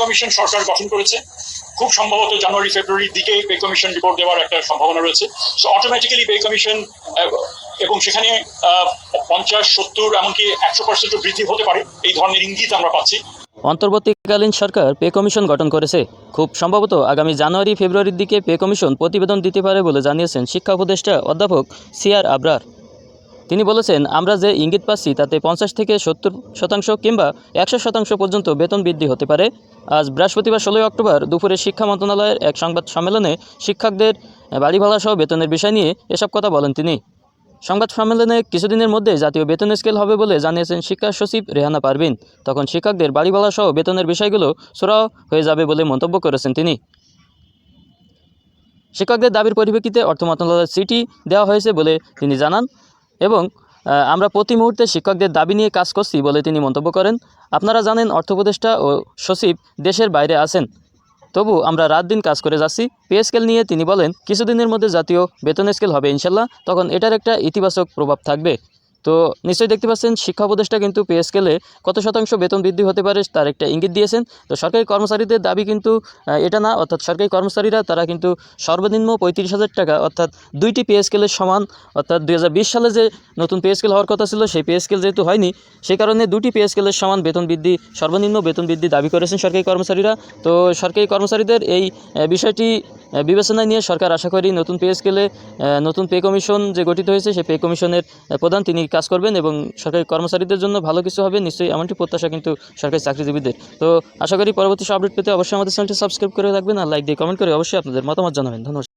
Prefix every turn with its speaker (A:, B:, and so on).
A: Commission সরকার গঠন করেছে। খুব সম্ভবত জানুয়ারি, ফেব্রুয়ারির দিকে পে কমিশন রিপোর্ট দেওয়ার একটা সম্ভাবনা রয়েছে। সো অটোমেটিক্যালি পে কমিশন এবং সেখানে পঞ্চাশ, সত্তর, এমনকি একশো পার্সেন্টও বৃদ্ধি হতে পারে। এই ধরনের ইঙ্গিত আমরা পাচ্ছি।
B: অন্তর্বর্তীকালীন সরকার পে কমিশন গঠন করেছে। খুব সম্ভবত আগামী জানুয়ারি, ফেব্রুয়ারির দিকে পে কমিশন প্রতিবেদন দিতে পারে বলে জানিয়েছেন শিক্ষা উপদেষ্টা অধ্যাপক সিআর আবরার। তিনি বলেছেন, আমরা যে ইঙ্গিত পাচ্ছি তাতে পঞ্চাশ থেকে সত্তর শতাংশ কিংবা একশো শতাংশ পর্যন্ত বেতন বৃদ্ধি হতে পারে। আজ বৃহস্পতিবার ষোলোই অক্টোবর দুপুরে শিক্ষা মন্ত্রণালয়ের এক সংবাদ সম্মেলনে শিক্ষকদের বাড়ি ভাড়া সহ বেতনের বিষয় নিয়ে এসব কথা বলেন তিনি। সংবাদ সম্মেলনে কিছুদিনের মধ্যে জাতীয় বেতন স্কেল হবে বলে জানিয়েছেন শিক্ষা সচিব রেহানা পারভিন। তখন শিক্ষকদের বাড়ি ভাড়া সহ বেতনের বিষয়গুলো সোরাও হয়ে যাবে বলে মন্তব্য করেছেন তিনি। শিক্ষকদের দাবির পরিপ্রেক্ষিতে অর্থ মন্ত্রণালয়ের চিঠি দেওয়া হয়েছে বলে তিনি জানান এবং আমরা প্রতি মুহূর্তে শিক্ষকদের দাবি নিয়ে কাজ করছি বলে তিনি মন্তব্য করেন। আপনারা জানেন অর্থ উপদেষ্টা ও সচিব দেশের বাইরে আছেন। তবু আমরা রাত দিন কাজ করে যাচ্ছি। পে স্কেল নিয়ে তিনি বলেন, কিছুদিনের মধ্যে জাতীয় বেতন স্কেল হবে ইনশাল্লাহ। তখন এটার একটা ইতিবাচক প্রভাব থাকবে। তো নিশ্চয়ই দেখতে পাচ্ছেন, শিক্ষা উপদেষ্টা কিন্তু পে স্কেলে কত শতাংশ বেতন বৃদ্ধি হতে পারে তার একটা ইঙ্গিত দিয়েছেন। তো সরকারি কর্মচারীদের দাবি কিন্তু এটা না, অর্থাৎ সরকারি কর্মচারীরা তারা কিন্তু সর্বনিম্ন পঁয়ত্রিশ হাজার টাকা, অর্থাৎ দুইটি পে স্কেলের সমান, অর্থাৎ দু হাজার বিশ সালে যে নতুন পে স্কেল হওয়ার কথা ছিল, সেই পে স্কেল যেহেতু হয়নি, সেই কারণে দুটি পে স্কেলের সমান বেতন বৃদ্ধি, সর্বনিম্ন বেতন বৃদ্ধি দাবি করেছেন সরকারি কর্মচারীরা। তো সরকারি কর্মচারীদের এই বিষয়টি বিবেচনায় নিয়ে সরকার আশা করি নতুন পে স্কেলে নতুন পে কমিশন যে গঠিত হয়েছে, সেই পে কমিশনের প্রধান তিনি কাজ করবেন এবং সরকারি কর্মচারীদের জন্য ভালো কিছু হবে, নিশ্চয়ই এমনটি প্রত্যাশা কিন্তু সরকারি চাকরিজীবীদের। তো আশা করি পরবর্তী আপডেট পেতে অবশ্যই আমাদের চ্যানেলটি সাবস্ক্রাইব করে রাখবেন আর লাইক দিয়ে কমেন্ট করে অবশ্যই আপনাদের মতামত জানাবেন। ধন্যবাদ।